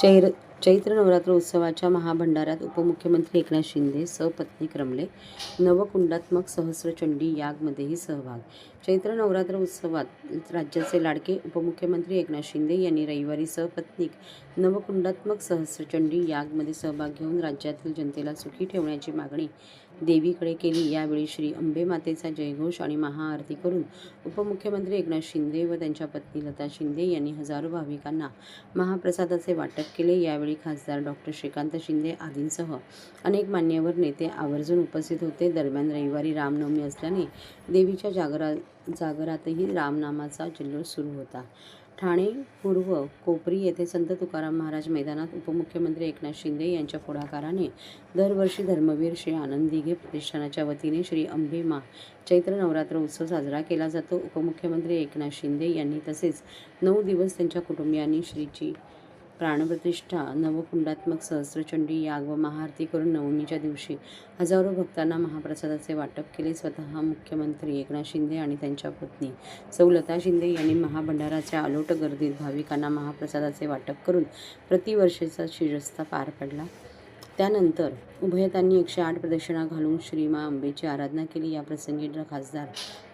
Chair चैत्र नवरात्र उत्सवाच्या महाभंडाऱ्यात उपमुख्यमंत्री एकनाथ शिंदे सपत्नीक रमले नवकुंडात्मक सहस्रचंडी यागमध्येही सहभाग. चैत्र नवरात्र उत्सवात राज्याचे लाडके उपमुख्यमंत्री एकनाथ शिंदे यांनी रविवारी सपत्नीक नवकुंडात्मक सहस्रचंडी यागमध्ये सहभाग घेऊन राज्यातील जनतेला सुखी ठेवण्याची मागणी देवीकडे केली. यावेळी श्री अंबे मातेचा जयघोष आणि महाआरती करून उपमुख्यमंत्री एकनाथ शिंदे व त्यांच्या पत्नी लता शिंदे यांनी हजारो भाविकांना महाप्रसादाचे वाटप केले. यावेळी खासदार डॉक्टर श्रीकांत शिंदे आदींसह अनेक मान्यवर नेते आवर्जून उपस्थित होते. दरम्यान रविवारी रामनवमी असल्याने देवीच्या जागरा जागरातही रामनामाचा जल्लोष सुरू होता. ठाणे पूर्व कोपरी येथे संत तुकाराम महाराज मैदानात उपमुख्यमंत्री एकनाथ शिंदे यांच्या पुढाकाराने दरवर्षी धर्मवीर श्री आनंद दिघे प्रतिष्ठानाच्या वतीने श्री अंबेमा चैत्र नवरात्र उत्सव साजरा केला जातो. उपमुख्यमंत्री एकनाथ शिंदे यांनी तसेच नऊ दिवस त्यांच्या कुटुंबियांनी श्रीची प्राणप्रतिष्ठा नवकुंडात्मक सहस्रचंडी याग व महाआरती करून नवमीच्या दिवशी हजारो भक्तांना महाप्रसादाचे वाटप केले. स्वतः मुख्यमंत्री एकनाथ शिंदे आणि त्यांच्या पत्नी सौ लता शिंदे यांनी महाभंडाराच्या अलोट गर्दीत भाविकांना महाप्रसादाचे वाटप करून प्रतिवर्षीचा शिरस्ता पार पडला. त्यानंतर उभयतांनी एकशे आठ प्रदक्षिणा घालून श्रीमा अंबेची आराधना केली. या प्रसंगी खासदार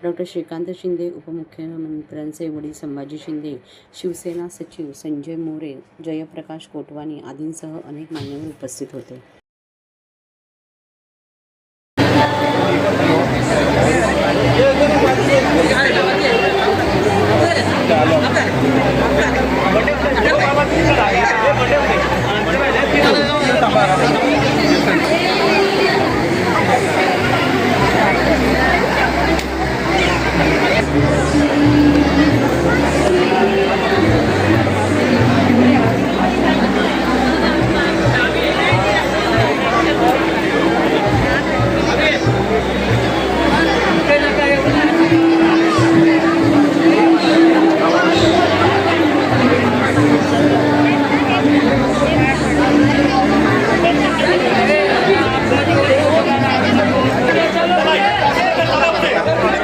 डॉक्टर श्रीकांत शिंदे उपमुख्यमंत्र्यांचे वडील संभाजी शिंदे शिवसेना सचिव संजय मोरे जयप्रकाश कोटवानी आदींसह अनेक मान्यवर उपस्थित होते. ¡Déjala usted!